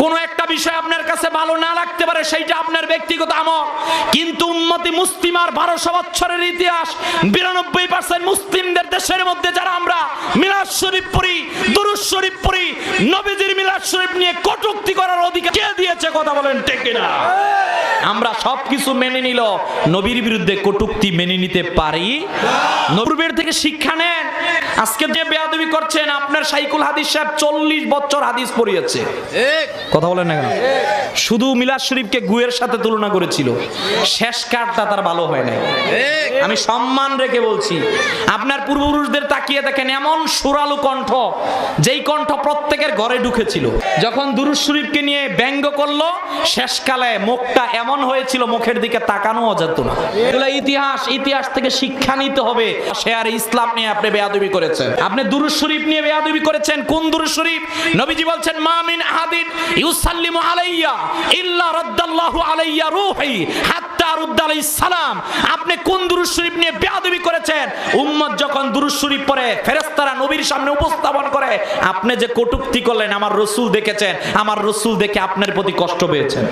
কোনো একটা বিষয় আপনার কাছে ভালো না লাগতে পারে, সেইটা আপনার ব্যক্তিগত আমল। কিন্তু উম্মতি মুসলিমার বারোশো বছরের ইতিহাস, বিরানব্বই পার্সেন্ট মুসলিমদের দেশের মধ্যে যারা আমরা মিলাদ শরীফ পড়ি দুরুজ শরীফ পড়ি, নবীজির মিলাদ শরীফ নিয়ে কটূক্তি করার অধিকার কে দিয়েছে কথা বলেন ঠিক না আমরা সব কিছু মেনে নিল, নবীর বিরুদ্ধে কটূক্তি মেনে নিতে পারি। নবীর থেকে শিক্ষা নেন আজকে যে বেয়াদবি করছেন, আপনার সাইকুল হাদিস সাহেব চল্লিশ বছর হাদিস পড়িয়েছে। কথা বলেন না কেন? শুধু মিলাদ শরীফকে গুয়ের সাথে তুলনা করেছিল। শেষ কার্ডটা তার ভালো হয় নাই। আমি সম্মান রেখে বলছি। আপনার পূর্বপুরুষদের তাকিয়ে দেখেন এমন সুরালু কণ্ঠ, যেই কণ্ঠ প্রত্যেকের ঘরে ঢুকেছিল। যখন দুরুজ শরীফকে নিয়ে ব্যঙ্গ করল, শেষকালে মুখটা এমন হয়েছিল, মুখের দিকে তাকানোও যেত না। এগুলো ইতিহাস ইতিহাস থেকে শিক্ষা নিতে হবে। সে আর ইসলাম নিয়ে আপনি বেয়াদবি করেছেন। আপনি দুরুজ শরীফ নিয়ে বেয়াদবি করেছেন। কোন দুরুজ শরীফ নবীজি বলছেন মামিন আহাদিন ইউসাল্লিমু আলাইয়া ইল্লা রাদ্দাল্লাহু আলাইয়া রূহি হাত্তা সালাম, আপনি কোন শরীফ নিয়ে করেছেন? যখন শরীফ ফেরেস্তারা নবীর সামনে উপস্থাপন করে, আপনি যে কটুক্তি করলেন, আমার রসুল দেখেছেন, আমার রসুল দেখে আপনার প্রতি কষ্ট পেয়েছেন।